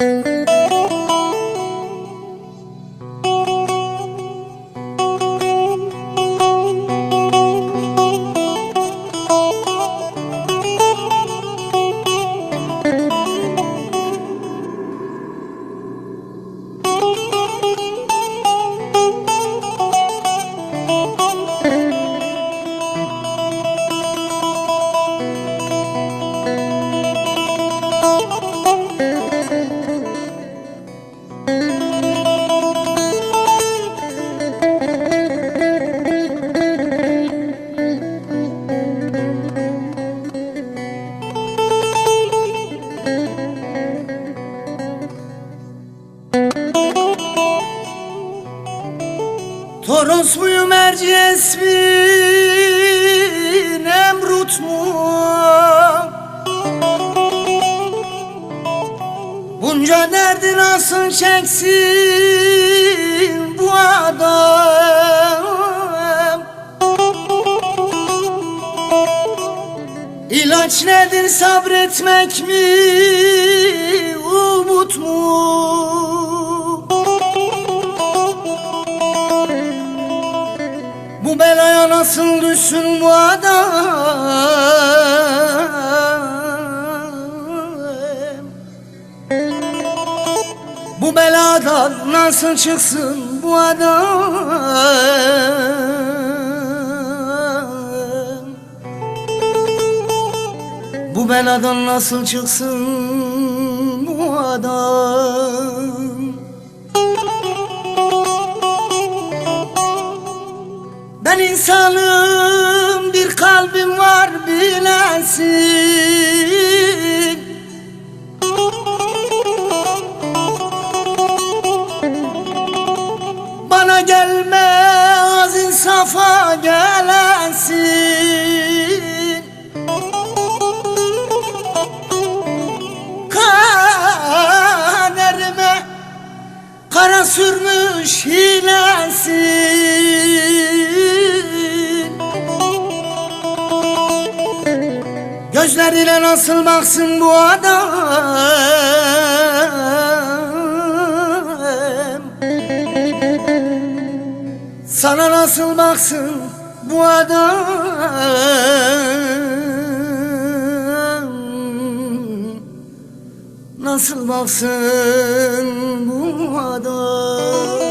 Mm-hmm. Toros muyum Erciyes mi Nemrut mu Bunca derdi nasıl çeksin bu adam. İlaç nedir sabretmek mi Nasıl düşsün bu adam. Bu beladan nasıl çıksın bu adam? Bu beladan nasıl çıksın bu adam insanım bir kalbim var bilesin Bana gelme az insafa gelesin Kaderime kara sürmüş hilesin Gözlerine nasıl baksın bu adam? Sana nasıl baksın bu adam? Nasıl baksın bu adam